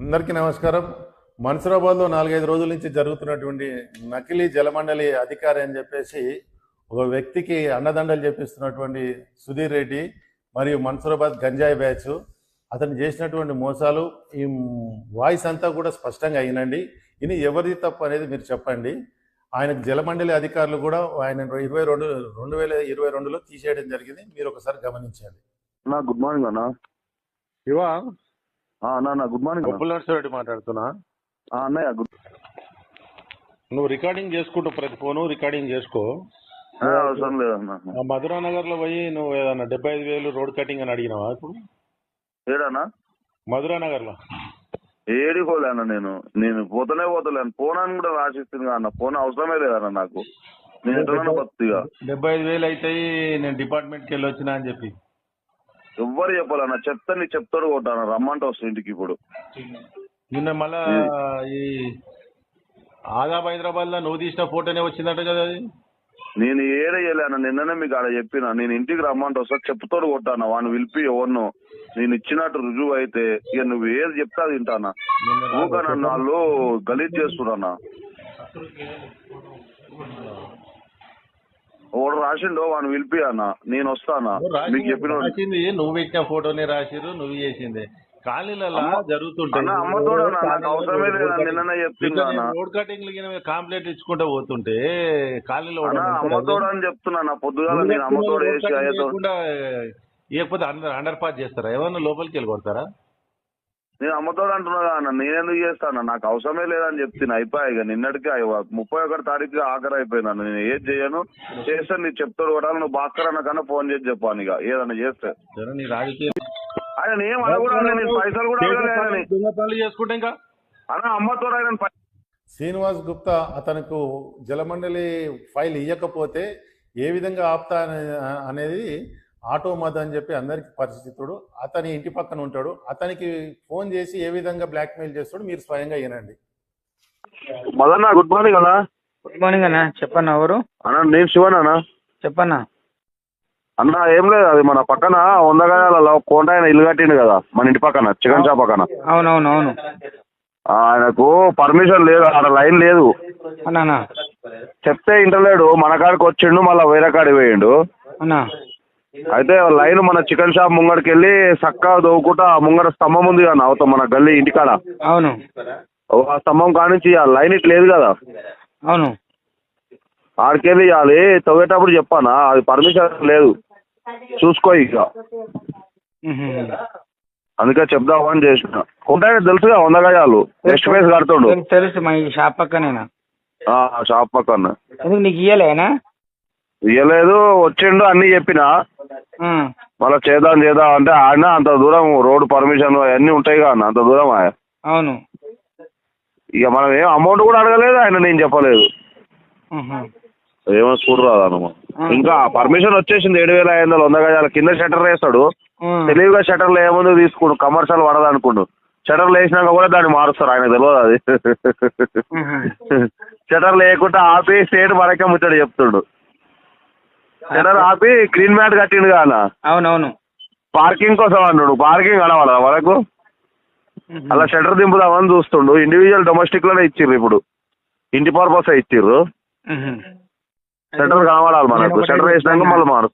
అందరికీ నమస్కారం. మన్సూరాబాద్లో నాలుగైదు రోజుల నుంచి జరుగుతున్నటువంటి నకిలీ జలమండలి అధికారి అని చెప్పేసి ఒక వ్యక్తికి అండదండలు చెప్పిస్తున్నటువంటి సుధీర్ రెడ్డి మరియు మన్సూరాబాద్ గంజాయి బ్యాచ్. అతను చేసినటువంటి మోసాలు ఈ వాయిస్ అంతా కూడా స్పష్టంగా అయినండి. ఇది ఎవరిది తప్పు అనేది మీరు చెప్పండి. ఆయనకు జలమండలి అధికారులు కూడా ఆయన ఇరవై రెండు రెండు వేల ఇరవై రెండులో తీసేయడం జరిగింది. మీరు ఒకసారి గమనించండి. అన్నా గుడ్ మార్నింగ్ అన్నా. ఇవా? అన్నా గుడ్ మార్నింగ్. గొప్పల నర్సరెడ్డి మాట్లాడుతున్నా. ఆ, అన్నయ్య గుడ్ నువ్వు రికార్డింగ్ చేసుకుంటూ ప్రతి ఫోను రికార్డింగ్ చేసుకో. అవసరం లేదన్నా. మధురా నగర్లో పోయి నువ్వు ఏదన్నా డెబ్బై ఐదు వేలు రోడ్ కటింగ్ అని అడిగినావా ఇప్పుడు? ఏడన్నా? మధురా నగర్లో ఏడికోలే అన్న నేను. నేను పోతనే పోతలేను ఫోన్ అని కూడా రాసిస్తుంది అన్న. ఫోన్ అవసరమే లేదన్న నాకు. నేను బతుగా డెబ్బై ఐదు వేలు అవుతాయి నేను డిపార్ట్మెంట్కి వెళ్ళి వచ్చినా అని చెప్పి. ఎవ్వరు చెప్పాలన్న చెప్తే నీ చెప్తాడు కొట్టాను రమ్మంటే వస్తుంది ఇంటికి ఇప్పుడు. నిన్న మళ్ళా ఈ ఆదాబ్ హైదరాబాద్లో నువ్వు తీసిన ఫోటోనే వచ్చిందట కదా అది? నేను ఏడయ్యలే అన్న? నిన్ననే మీకు ఆడ చెప్పిన. నేను ఇంటికి రమ్మంటే వస్తా. చెప్తాడు కొట్టాను వాడిని పిలిపి ఎవరినో. నేను ఇచ్చినట్టు రుజువు అయితే ఇక నువ్వు ఏది చెప్తే అది వింటానా నిన్న వాళ్ళు గలీజ్ చేస్తున్నా రాసిండో వాడిని పిలిపి అన్న నేను వస్తానా? మీకు చెప్పిన రాసింది నువ్వు పెట్టిన ఫోటోనే రాసిరు నువ్వు చేసింది. ఖాళీలలో జరుగుతుంటాయి. అమ్మతోడు నాకు అవసరమే లేదు చెప్తున్నా రోడ్ కటింగ్ కాంప్లైంట్ ఇచ్చుకుంటూ పోతుంటే ఖాళీలో అన్న అమ్మతోడు అని చెప్తున్నా నా పొద్దుగాల నేను అమ్మతోడు వేసి ఇవ్వకపోతే అండర్ అండర్ పాస్ చేస్తారా? ఏమన్నా లోపలికి వెళ్ళి కొడతారా? నేను అమ్మతోడు అంటున్నా అన్న నేనెందుకు చేస్తాను నాకు అవసరమే లేదని చెప్తున్నా. అయిపోయా ఇక నిన్నటికి ముప్పై ఒకటి తారీఖు ఆఖరి అయిపోయింది నేను ఏది చేయను? చేస్తే నీకు చెప్తాడు కూడా నువ్వు భాస్కర్ అన్న కన్నా ఫోన్ చేసి చెప్పాను ఇక. ఏదన్నా చేస్తే. ఆయన ఏం అడగడా నేను పైసలు కూడా ఇంకా? అన్న అమ్మతోడు ఆయన శ్రీనివాస్ గుప్తా అతనికి జలమండలి ఫైల్ ఇవ్వకపోతే ఏ విధంగా ఆపుతా అనే- అనేది ఆటో మధు అని చెప్పి అందరికి పరిచితుడు అతని ఇంటి పక్కన ఉంటాడు. అతనికి ఫోన్ చేసి ఏ విధంగా బ్లాక్మెయిల్ చేస్తాడు మీరు స్వయంగా వినండి. మదన్న గుడ్ మార్నింగ్ అన్న. గుడ్ మార్నింగ్ అన్న. చెప్పన్న ఎవరు? అన్న నేను శివన్ అన్న. చెప్పన్న. అన్న ఏం లేదు అది మన పక్కన వందగజాలలో కోట ఆయన ఇల్లు కట్టిండు కదా మన ఇంటి పక్కన చికెన్ షాప్ పక్కన. అవునవును అవును ఆ, ఆయనకు పర్మిషన్ లేదు ఆడ లైన్ లేదు. అన్నా. చెప్తే ఇంటలేడు మన కాడికి వచ్చిండు మళ్ళీ వేరే కాడికి పోయిండు. అన్నా. అయితే లైన్ మన చికెన్ షాప్ ముంగడికి వెళ్ళి చక్కగా దోవుకుంటా ఆ ముంగడ స్తంభం ఉంది కదా అవుతాం మన గల్లీ ఇంటికాడ అవును. ఆ స్తంభం కానించి ఆ లైన్ ఇట్ లేదు కదా. అవును. ఆడికెళ్ళి ఇవ్వాలి తవ్వేటప్పుడు చెప్పానా? అది పర్మిషన్ లేదు. చూసుకో ఇక. అందుకే చెప్దామని చేసిన. ఉంటాయి తెలుసుగా వంద గజాలు నెక్స్ట్ ఫేస్ కడుతుండు. తెలుసు, మా షాప్ పక్కనేనా? ఆ, షాప్ పక్కన. నీకు ఇయ్యలేనా? ఇయ్యలేదు. వచ్చిండు అన్ని చెప్పిన. మళ్ళీ చేద్దాం చేద్దాం అంటే ఆయన అంత దూరం రోడ్ పర్మిషన్ అవన్నీ ఉంటాయి అన్న, అంత దూరం ఆయన అవును. ఇక మనం ఏం అమౌంట్ కూడా అడగలేదు ఆయన నేను చెప్పలేదు. ఏమో చూడు రాదన్నమా ఇంకా పర్మిషన్ వచ్చేసింది ఏడు వేల ఐదు వందలు వంద గజాల కింద షట్టర్ వేస్తాడు. తెలివిగా షట్టర్లు ఏముంది తీసుకుడు కమర్షియల్ పడదు అనుకుండు. షట్టర్లు వేసినాక కూడా దాన్ని మారుస్తారు ఆయన తెలియదు అది. షట్టర్ లేకుండా ఆపి స్టేట్ మనకే ముచ్చట చెప్తుండు. షట్టర్ ఆపి గ్రీన్ మ్యాట్ కట్టిండు కాన అవునవును. పార్కింగ్ కోసం అన్నాడు. పార్కింగ్ అనవాలా మనకు. అలా షట్టర్ దింపుదామని చూస్తుండు. ఇండివిజువల్ డొమెస్టిక్లోనే ఇచ్చిర్రు ఇప్పుడు. ఇంటి పర్పస్ ఇచ్చిర్రు. షట్టర్ కనబడాలి మనకు? షట్టర్ వేసినాక మళ్ళీ మారు.